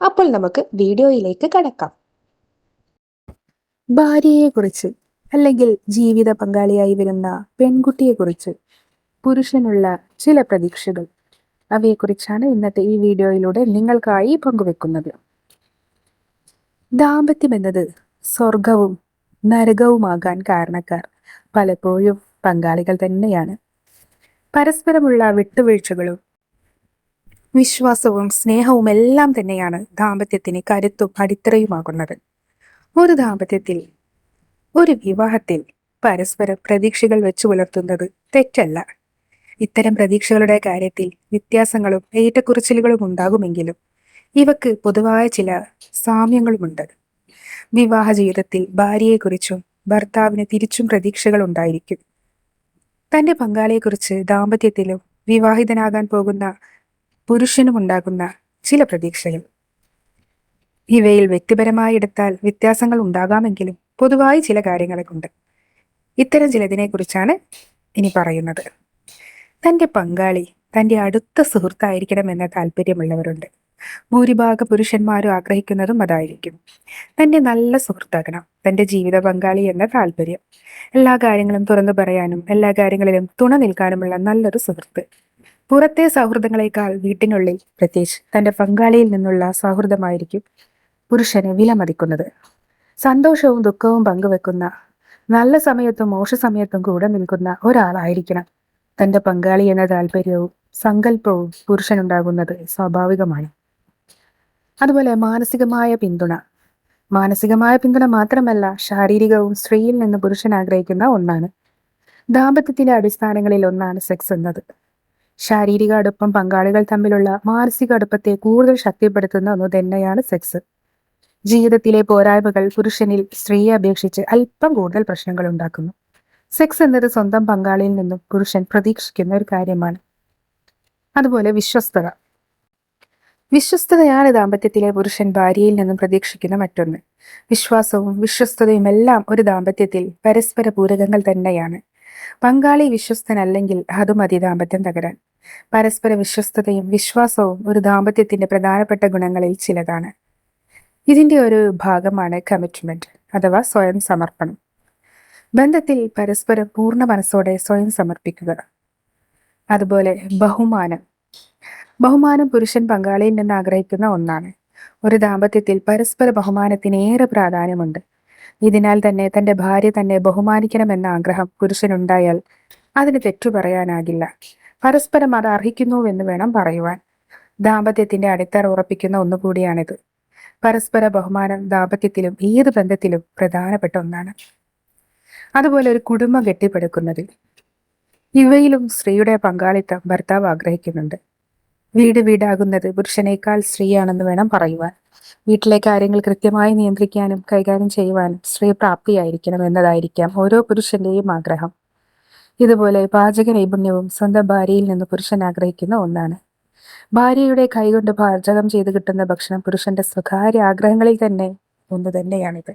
അപ്പോൾ നമുക്ക് വീഡിയോയിലേക്ക് കടക്കാം. ഭാര്യയെക്കുറിച്ച് അല്ലെങ്കിൽ ജീവിത പങ്കാളിയായി വരുന്ന പെൺകുട്ടിയെക്കുറിച്ച് പുരുഷനുള്ള ചില പ്രതീക്ഷകൾ. അവയെക്കുറിച്ചാണ് ഇന്നത്തെ ഈ വീഡിയോയിലൂടെ നിങ്ങൾക്കായി പങ്കുവെക്കുന്നത്. ദാമ്പത്യം എന്നത് സ്വർഗവും നരകവുമാകാൻ കാരണക്കാർ പലപ്പോഴും പങ്കാളികൾ തന്നെയാണ്. പരസ്പരമുള്ള വിട്ടുവീഴ്ചകളും വിശ്വാസവും സ്നേഹവും എല്ലാം തന്നെയാണ് ദാമ്പത്യത്തിന് കരുത്തും അടിത്തറയുമാകുന്നത്. ഒരു ദാമ്പത്യത്തിൽ ഒരു വിവാഹത്തിൽ പരസ്പരം പ്രതീക്ഷകൾ വെച്ചു പുലർത്തുന്നത് തെറ്റല്ല. ഇത്തരം പ്രതീക്ഷകളുടെ കാര്യത്തിൽ വ്യത്യാസങ്ങളും ഏറ്റക്കുറിച്ചിലുകളും ഉണ്ടാകുമെങ്കിലും ഇവക്ക് പൊതുവായ ചില സാമ്യങ്ങളുമുണ്ട്. വിവാഹ ജീവിതത്തിൽ ഭാര്യയെക്കുറിച്ചും ഭർത്താവിന് തിരിച്ചും പ്രതീക്ഷകൾ ഉണ്ടായിരിക്കും. തന്റെ പങ്കാളിയെക്കുറിച്ച് ദാമ്പത്യത്തിലും വിവാഹിതനാകാൻ പോകുന്ന പുരുഷനുമുണ്ടാകുന്ന ചില പ്രതീക്ഷകൾ. ഇവയിൽ വ്യക്തിപരമായി എടുത്താൽ വ്യത്യാസങ്ങൾ ഉണ്ടാകാമെങ്കിലും പൊതുവായി ചില കാര്യങ്ങളൊക്കെ കൊണ്ട് ഇത്തരം ചിലതിനെക്കുറിച്ചാണ് ഇനി പറയുന്നത്. തന്റെ പങ്കാളി തന്റെ അടുത്ത സുഹൃത്തായിരിക്കണമെന്ന താല്പര്യമുള്ളവരുണ്ട്. ഭൂരിഭാഗ പുരുഷന്മാരും ആഗ്രഹിക്കുന്നതും അതായിരിക്കും. തന്റെ നല്ല സുഹൃത്താകണം തന്റെ ജീവിത പങ്കാളി എന്ന താല്പര്യം. എല്ലാ കാര്യങ്ങളും തുറന്നു പറയാനും എല്ലാ കാര്യങ്ങളിലും തുണ നിൽക്കാനുമുള്ള നല്ലൊരു സുഹൃത്ത്. പുറത്തെ സൗഹൃദങ്ങളെക്കാൾ വീട്ടിനുള്ളിൽ പ്രത്യേകിച്ച് തന്റെ പങ്കാളിയിൽ നിന്നുള്ള സൗഹൃദമായിരിക്കും പുരുഷനെ വിലമതിക്കുന്നത്. സന്തോഷവും ദുഃഖവും പങ്കുവെക്കുന്ന നല്ല സമയത്തും മോശ സമയത്തും കൂടെ നിൽക്കുന്ന ഒരാളായിരിക്കണം. തന്റെ പങ്കാളി എന്ന താല്പര്യവും സങ്കല്പവും പുരുഷനുണ്ടാകുന്നത് സ്വാഭാവികമാണ്. അതുപോലെ മാനസികമായ പിന്തുണ. മാനസികമായ പിന്തുണ മാത്രമല്ല ശാരീരികവും സ്ത്രീയിൽ നിന്ന് പുരുഷൻ ആഗ്രഹിക്കുന്ന ഒന്നാണ്. ദാമ്പത്യത്തിന്റെ അടിസ്ഥാനങ്ങളിൽ ഒന്നാണ് സെക്സ് എന്നത്. ശാരീരിക അടുപ്പം പങ്കാളികൾ തമ്മിലുള്ള മാനസിക അടുപ്പത്തെ കൂടുതൽ ശക്തിപ്പെടുത്തുന്ന ഒന്ന് തന്നെയാണ് സെക്സ് ജീവിതത്തിലെ പോരായ്മകൾ പുരുഷനിൽ സ്ത്രീയെ അപേക്ഷിച്ച് അല്പം കൂടുതൽ പ്രശ്നങ്ങൾ ഉണ്ടാക്കുന്നു. സെക്സ് എന്നത് സ്വന്തം പങ്കാളിയിൽ നിന്നും പുരുഷൻ പ്രതീക്ഷിക്കുന്ന ഒരു കാര്യമാണ്. അതുപോലെ വിശ്വസ്തത. വിശ്വസ്തതയാണ് ദാമ്പത്യത്തിലെ പുരുഷൻ ഭാര്യയിൽ നിന്നും പ്രതീക്ഷിക്കുന്ന മറ്റൊന്ന്. വിശ്വാസവും വിശ്വസ്തതയും എല്ലാം ഒരു ദാമ്പത്യത്തിൽ പരസ്പര പൂരകങ്ങൾ തന്നെയാണ്. പങ്കാളി വിശ്വസ്തനല്ലെങ്കിൽ അതും മതി ദാമ്പത്യം തകരാൻ. പരസ്പര വിശ്വസ്തതയും വിശ്വാസവും ഒരു ദാമ്പത്യത്തിന്റെ പ്രധാനപ്പെട്ട ഗുണങ്ങളിൽ ചിലതാണ്. ഇതിന്റെ ഒരു ഭാഗമാണ് കമ്മിറ്റ്മെന്റ് അഥവാ സ്വയം സമർപ്പണം. ബന്ധത്തിൽ പരസ്പരം പൂർണ മനസ്സോടെ സ്വയം സമർപ്പിക്കുക. അതുപോലെ ബഹുമാനം. ബഹുമാനം പുരുഷൻ പങ്കാളിയിൽ നിന്ന് ആഗ്രഹിക്കുന്ന ഒന്നാണ്. ഒരു ദാമ്പത്യത്തിൽ പരസ്പര ബഹുമാനത്തിന് ഏറെ പ്രാധാന്യമുണ്ട്. ഇതിനാൽ തന്നെ തന്റെ ഭാര്യ തന്നെ ബഹുമാനിക്കണമെന്ന ആഗ്രഹം പുരുഷനുണ്ടായാൽ അതിന് തെറ്റു പറയാനാകില്ല. പരസ്പരം അത് അർഹിക്കുന്നുവെന്ന് വേണം പറയുവാൻ. ദാമ്പത്യത്തിന്റെ അടിത്തറ ഉറപ്പിക്കുന്ന ഒന്നുകൂടിയാണിത്. പരസ്പര ബഹുമാനം ദാമ്പത്യത്തിലും ഏത് ബന്ധത്തിലും പ്രധാനപ്പെട്ട ഒന്നാണ്. അതുപോലെ ഒരു കുടുംബം കെട്ടിപ്പടുക്കുന്നതിൽ ഇവയിലും സ്ത്രീയുടെ പങ്കാളിത്തം ഭർത്താവ് ആഗ്രഹിക്കുന്നുണ്ട്. വീട് വീടാകുന്നത് പുരുഷനേക്കാൾ സ്ത്രീയാണെന്ന് വേണം പറയുവാൻ. വീട്ടിലെ കാര്യങ്ങൾ കൃത്യമായി നിയന്ത്രിക്കാനും കൈകാര്യം ചെയ്യുവാനും സ്ത്രീ പ്രാപ്തിയായിരിക്കണം എന്നതായിരിക്കാം ഓരോ പുരുഷന്റെയും ആഗ്രഹം. ഇതുപോലെ പാചക നൈപുണ്യവും സ്വന്തം ഭാര്യയിൽ നിന്ന് പുരുഷൻ ആഗ്രഹിക്കുന്ന ഒന്നാണ്. ഭാര്യയുടെ കൈകൊണ്ട് പാചകം ചെയ്ത് കിട്ടുന്ന ഭക്ഷണം പുരുഷന്റെ സ്വകാര്യ ആഗ്രഹങ്ങളിൽ തന്നെ ഒന്ന് തന്നെയാണിത്.